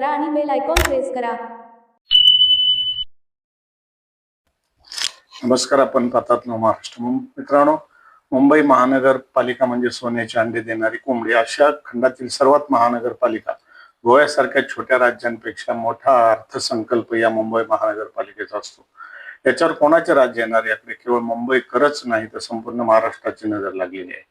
करा आणि bell icon press करा. नमस्कार आपण पाहतात महाराष्ट्र. मित्रांनो मुंबई महानगरपालिका म्हणजे सोन्याचे अंडे देणारी कोंबडी अशा खंडातील सर्वात महानगरपालिका. गोव्यासारख्या छोट्या राज्यांपेक्षा मोठा अर्थसंकल्प या मुंबई महानगरपालिकेचा असतो. याच्यावर कोणाचे राज्य येणार याकडे केवळ मुंबईकरच नाही तर संपूर्ण महाराष्ट्राची नजर लागलेली आहे.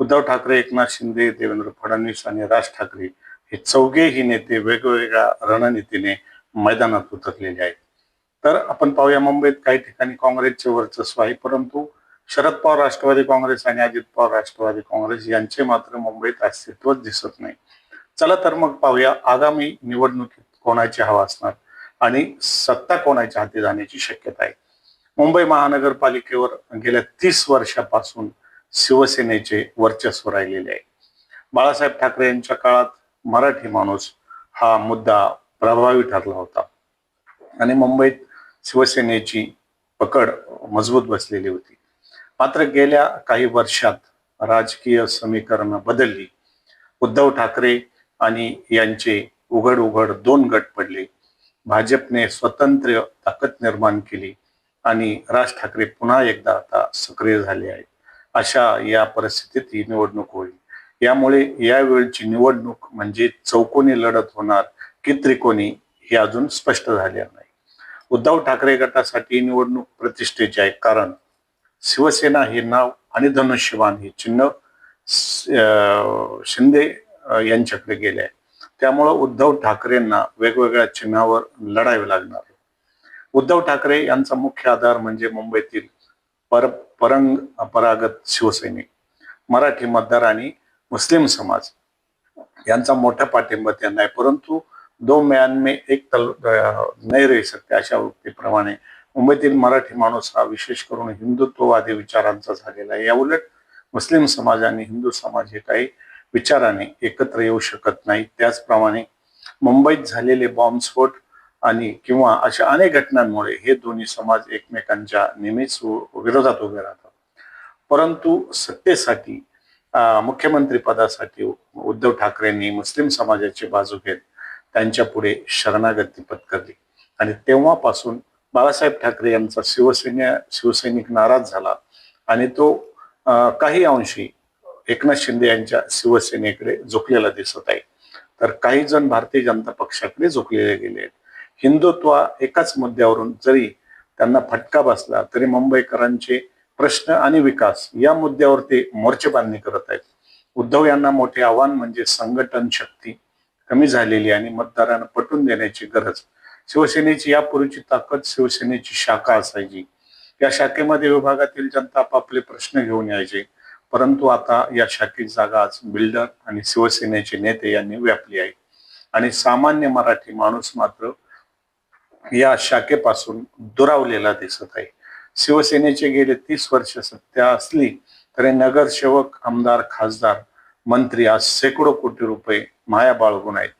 उद्धव ठाकरे एकनाथ शिंदे देवेंद्र फडणवीस आणि राज ठाकरे हे चौघेही नेते वेगवेगळ्या रणनीतीने मैदानात उतरलेले आहेत. तर आपण पाहूया मुंबईत काही ठिकाणी काँग्रेसचे वर्चस्व आहे परंतु शरद पवार राष्ट्रवादी काँग्रेस आणि अजित पवार राष्ट्रवादी काँग्रेस यांचे मात्र मुंबईत अस्तित्वच दिसत नाही. चला तर मग पाहूया आगामी निवडणुकीत कोणाची हवा असणार आणि सत्ता कोणाच्या हाती जाण्याची शक्यता आहे. मुंबई महानगरपालिकेवर गेल्या तीस वर्षापासून शिवसेनेचे वर्चस्व राहिलेले आहे. बाळासाहेब ठाकरे यांच्या काळात मराठी माणूस हा मुद्दा प्रभावी ठरला होता. आणि मुंबईत शिवसेनेची पकड मजबूत बसलेली होती. मात्र गेल्या काही वर्षात राजकीय समीकरणं बदलली. उद्धव ठाकरे आणि यांचे उघड उघड दोन गट पडले. भाजपने स्वतंत्र ताकद निर्माण केली आणि राज ठाकरे पुन्हा एकदा आता सक्रिय झाले आहेत. अशा या परिस्थितीत ही निवडणूक होईल. यामुळे यावेळची निवडणूक म्हणजे चौकोनी लढत होणार की त्रिकोणी हे अजून स्पष्ट झाले नाही. उद्धव ठाकरे गटासाठी निवडणूक प्रतिष्ठेची आहे कारण शिवसेना हे नाव आणि धनुष्यबाण हे चिन्ह शिंदे यांच्याकडे गेले आहे. त्यामुळं उद्धव ठाकरेंना वेगवेगळ्या चिन्हावर लढावे लागणार. उद्धव ठाकरे यांचा मुख्य आधार म्हणजे मुंबईतील पर परंग परागत शिवसैनिक. मराठी मतदार आणि मुस्लिम समाज. यांचा मोठा पाठिंबा त्यांना आहे. परंतु दो म्यान में एक तल नाही रही सकते अशा वृत्तीप्रमाणे मुंबईतील मराठी माणूस हा विशेष करून हिंदुत्ववादी विचारांचा झालेला आहे. याउलट मुस्लिम समाज आणि हिंदू समाज हे काही विचाराने एकत्र येऊ शकत नाही त्याचप्रमाणे मुंबईत झालेले बॉम्बस्फोट आणि किंवा अशा अनेक घटनांमुळे हे दोन्ही समाज एकमेकांच्या नेहमीच विरोधात उभे राहतात. परंतु सत्तेसाठी मुख्यमंत्री पदासाठी उद्धव ठाकरेंनी मुस्लिम समाजाची बाजू घेत त्यांच्या पुढे शरणागती पत्करली. आणि तेव्हापासून बाळासाहेब ठाकरे यांचा शिवसेना शिवसैनिक नाराज झाला. आणि तो काही अंशी एकनाथ शिंदे यांच्या शिवसेनेकडे झुकलेला दिसत आहे. तर काही जण भारतीय जनता पक्षाकडे झुकलेले गेले आहेत. हिंदुत्व एकाच मुद्द्यावरून जरी त्यांना फटका बसला तरी मुंबईकरांचे प्रश्न आणि विकास या मुद्द्यावरती मोर्चे मोर्चेबांधणी करत आहेत. उद्धव यांना मोठे आव्हान म्हणजे संघटन शक्ती कमी झालेली आणि मतदारांना पटवून देण्याची गरज. शिवसेनेची यापूर्वीची ताकद शिवसेनेची शाखा असायची. या शाखेमध्ये विभागातील जनता आपापले प्रश्न घेऊन यायचे. परंतु आता या शाखेची जागा आज बिल्डर आणि शिवसेनेचे नेते यांनी व्यापली आहे. आणि सामान्य मराठी माणूस मात्र या शाखेपासून दुरावलेला दिसत आहे. शिवसेनेचे गेले तीस वर्ष सत्ता असली तरी नगरसेवक आमदार खासदार मंत्री आज शेकडो कोटी रुपये माया बाळगून आहेत.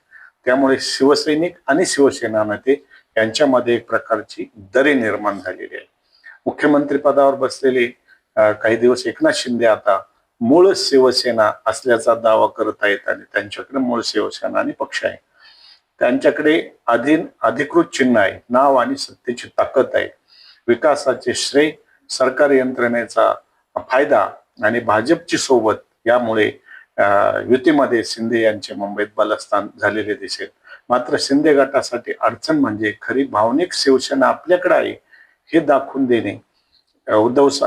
त्यामुळे शिवसैनिक आणि शिवसेना नेते यांच्यामध्ये एक प्रकारची दरी निर्माण झालेली आहे. मुख्यमंत्री पदावर बसलेले काही दिवस एकनाथ शिंदे आता मूळ शिवसेना असल्याचा दावा करत आहेत आणि त्यांच्याकडे मूळ शिवसेना आणि पक्ष आहे. त्यांच्याकडे अधीन अधिकृत चिन्ह आहे. नाव आणि सत्तेची ताकद आहे. विकासाचे श्रेय सरकारी यंत्रणेचा फायदा आणि भाजपची सोबत यामुळे अं, युतीमध्ये शिंदे यांचे मुंबईत बलस्थान झालेले दिसेल. मात्र शिंदे गटासाठी अडचण म्हणजे खरी भावनिक शिवसेना आपल्याकडे आहे हे दाखवून देणे. उद्धव स-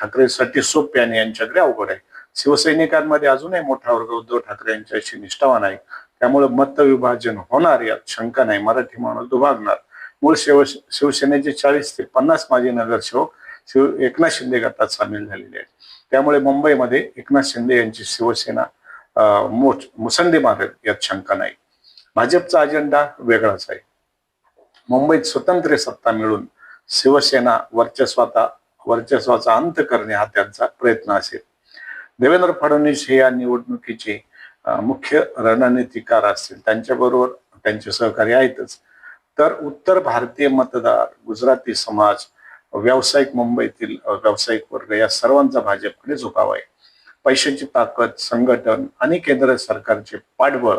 ठाकरेसाठी सोपे आणि यांच्याकडे अवघड आहे. शिवसैनिकांमध्ये अजूनही मोठा वर्ग उद्धव ठाकरे यांच्याशी निष्ठावान आहे. त्यामुळे मतविभाजन होणार यात शंका नाही. मराठी माणूस दुभागणार. मूळ शिव शिवसेनेचे चाळीस ते पन्नास माजी नगरसेवक शिव एकनाथ शिंदे गटात सामील झालेले आहेत. त्यामुळे मुंबईमध्ये एकनाथ शिंदे यांची शिवसेना मोठ मुसंडी मारेल यात शंका नाही. भाजपचा अजेंडा वेगळाच आहे. मुंबईत स्वतंत्र सत्ता मिळून शिवसेना वर्चस्वाचा वर्चस्वाचा अंत करणे हा त्यांचा प्रयत्न असेल. देवेंद्र फडणवीस हे या निवडणुकीचे मुख्य रणनीतिकार असतील. त्यांच्याबरोबर त्यांचे सहकारी आहेतच. तर उत्तर भारतीय मतदार गुजराती समाज व्यावसायिक मुंबईतील व्यावसायिक वर्ग या सर्वांचा भाजपकडे झुकाव आहे. पैशाची ताकद संघटन आणि केंद्र सरकारचे पाठबळ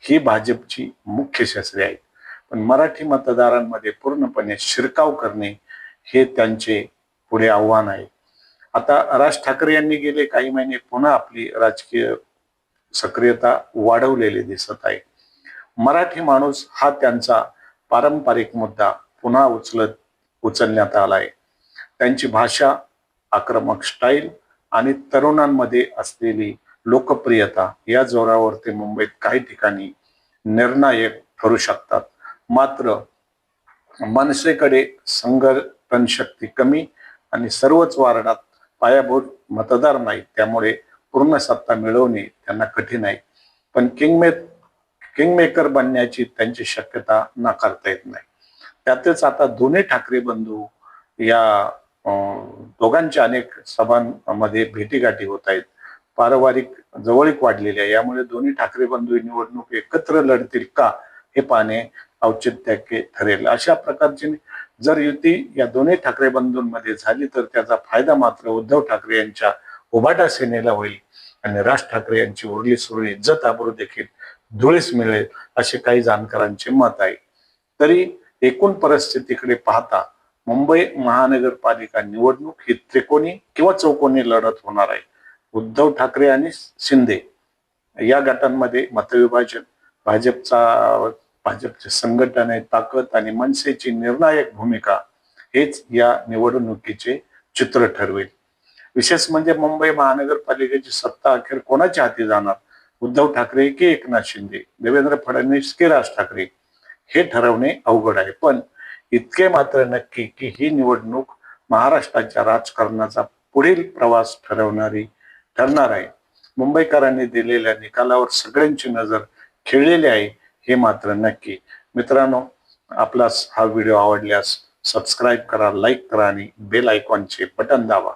ही भाजपची मुख्य शस्त्रे आहेत. पण मराठी मतदारांमध्ये पूर्णपणे शिरकाव करणे हे त्यांचे पुढे आव्हान आहे. आता राज ठाकरे यांनी गेले काही महिने पुन्हा आपली राजकीय सक्रियता वाढवलेली दिसत आहे. मराठी माणूस हा त्यांचा पारंपरिक मुद्दा पुन्हा उचलत उचलण्यात आलाय. त्यांची भाषा आक्रमक स्टाईल आणि तरुणांमध्ये असलेली लोकप्रियता या जोरावर ते मुंबईत काही ठिकाणी निर्णायक ठरू शकतात. मात्र मनसेकडे संघटन शक्ती कमी आणि सर्वच वार्डात पायाभूत मतदार नाहीत त्यामुळे पूर्ण सत्ता मिळवणे त्यांना कठीण आहे. पण किंगमेत किंगमेकर बनण्याची त्यांची शक्यता नाकारता येत नाही. त्यातच आता दोन्ही ठाकरे बंधू या दोघांच्या अनेक सभांमध्ये भेटीगाठी होत आहेत. पारिवारिक जवळीक वाढलेली आहे. यामुळे दोन्ही ठाकरे बंधू निवडणूक एकत्र लढतील का हे पाहणे औचित्य ठरेल. अशा प्रकारची जर युती या दोन्ही ठाकरे बंधूंमध्ये झाली तर त्याचा फायदा मात्र उद्धव ठाकरे यांच्या उभाटा सेनेला होईल आणि राज ठाकरे यांची उरली सुरळी इज्जत आबरू देखील धुळीस मिळेल असे काही जाणकारांचे मत आहे. तरी एकूण परिस्थितीकडे पाहता मुंबई महानगरपालिका निवडणूक ही त्रिकोणी किंवा चौकोनी लढत होणार आहे. उद्धव ठाकरे आणि शिंदे या गटांमध्ये मतविभाजन भाजपचा भाजपचे संघटन आहे ताकद आणि मनसेची निर्णायक भूमिका हेच या निवडणुकीचे चित्र ठरवेल. विशेष म्हणजे मुंबई महानगरपालिकेची सत्ता अखेर कोणाच्या हाती जाणार? उद्धव ठाकरे की एकनाथ शिंदे देवेंद्र फडणवीस की राज ठाकरे हे ठरवणे अवघड आहे. पण इतके मात्र नक्की की ही निवडणूक महाराष्ट्राच्या राजकारणाचा पुढील प्रवास ठरवणारी ठरणार आहे. मुंबईकरांनी दिलेल्या निकालावर सगळ्यांची नजर खेळलेली आहे हे मात्र नक्की. मित्रांनो आपला हा व्हिडिओ आवडल्यास सबस्क्राईब करा लाईक करा आणि बेल आयकॉनचे बटन दाबा.